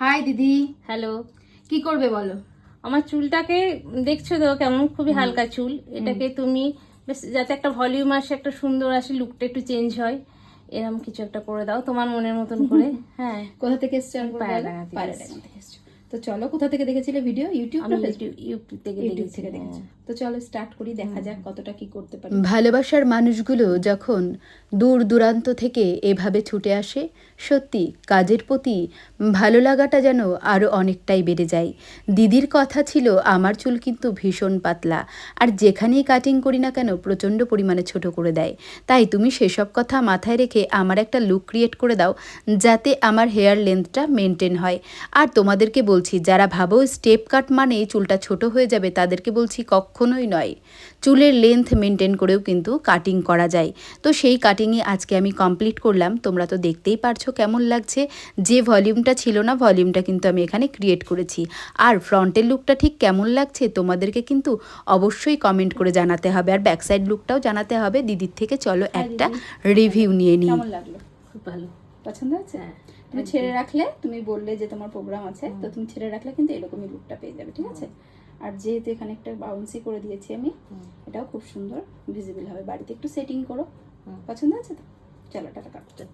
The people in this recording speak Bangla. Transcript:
হাই দিদি। হ্যালো কি করবে বলো? আমার চুলটাকে দেখছ তো কেমন খুবই হালকা চুল। এটাকে তুমি বেশ যাতে একটা ভলিউম আসে একটা সুন্দর আসে লুকটা একটু চেঞ্জ হয়। এরকম কিছু একটা করে দাও তোমার মনের মতন করে। হ্যাঁ। কোথা থেকে এসছো পায়রাডাঙ্গা থেকে এসছো। তো চলো কোথা থেকে দেখেছিলে ভিডিও ইউটিউব আমি ইউটিউব ইউটিউব থেকে ইউটিউব দেখেছি থেকে দেখেছ। তো চলো স্টার্ট করি দেখা যাক কতটা কি করতে পারি। ভালোবাসার মানুষগুলো যখন দূর দূরান্ত থেকে এভাবে ছুটে আসে সত্যি কাজের প্রতি ভালো লাগাটা যেন আরও অনেকটাই বেড়ে যায়। দিদির কথা ছিল আমার চুল কিন্তু ভীষণ পাতলা আর যেখানেই কাটিং করি না কেন প্রচণ্ড পরিমাণে ছোট করে দেয়। তাই তুমি সেসব কথা মাথায় রেখে আমার একটা লুক ক্রিয়েট করে দাও যাতে আমার হেয়ার লেন্থটা মেনটেন হয়। আর তোমাদেরকে বলছি যারা ভাবো স্টেপ কাট মানে চুলটা ছোট হয়ে যাবে তাদেরকে বলছি কখনোই নয়। চুলের লেন্থ মেনটেন করেও কিন্তু কাটিং করা যায়। তো সেই কাটিংই আজকে আমি কমপ্লিট করলাম। তোমরা তো দেখতেই পারছ কেমন লাগছে। যে ভলিউমটা ছিল না ভলিউমটা কিন্তু আমি এখানে ক্রিয়েট করেছি। আর ফ্রন্টের লুকটা ঠিক কেমন লাগছে তোমাদেরকে কিন্তু অবশ্যই কমেন্ট করে জানাতে হবে। আর ব্যাক সাইড লুকটাও জানাতে হবে। দিদির থেকে চলো একটা রিভিউ নিয়ে নিই। কেমন লাগল? খুব ভালো। পছন্দ হয়েছে? হ্যাঁ। তুমি ছেড়ে রাখলে তুমি বললে যে তোমার প্রোগ্রাম আছে তো তুমি ছেড়ে রাখলে কিন্তু এরকমই লুকটা পেয়ে যাবে ঠিক আছে? আর যেহেতু এখানে একটা বাউন্সি করে দিয়েছি আমি এটাও খুব সুন্দর ভিজিবল হবে। বাড়িতে একটু সেটিং করো। পছন্দ আছে তো? চলো টাটা কাটো।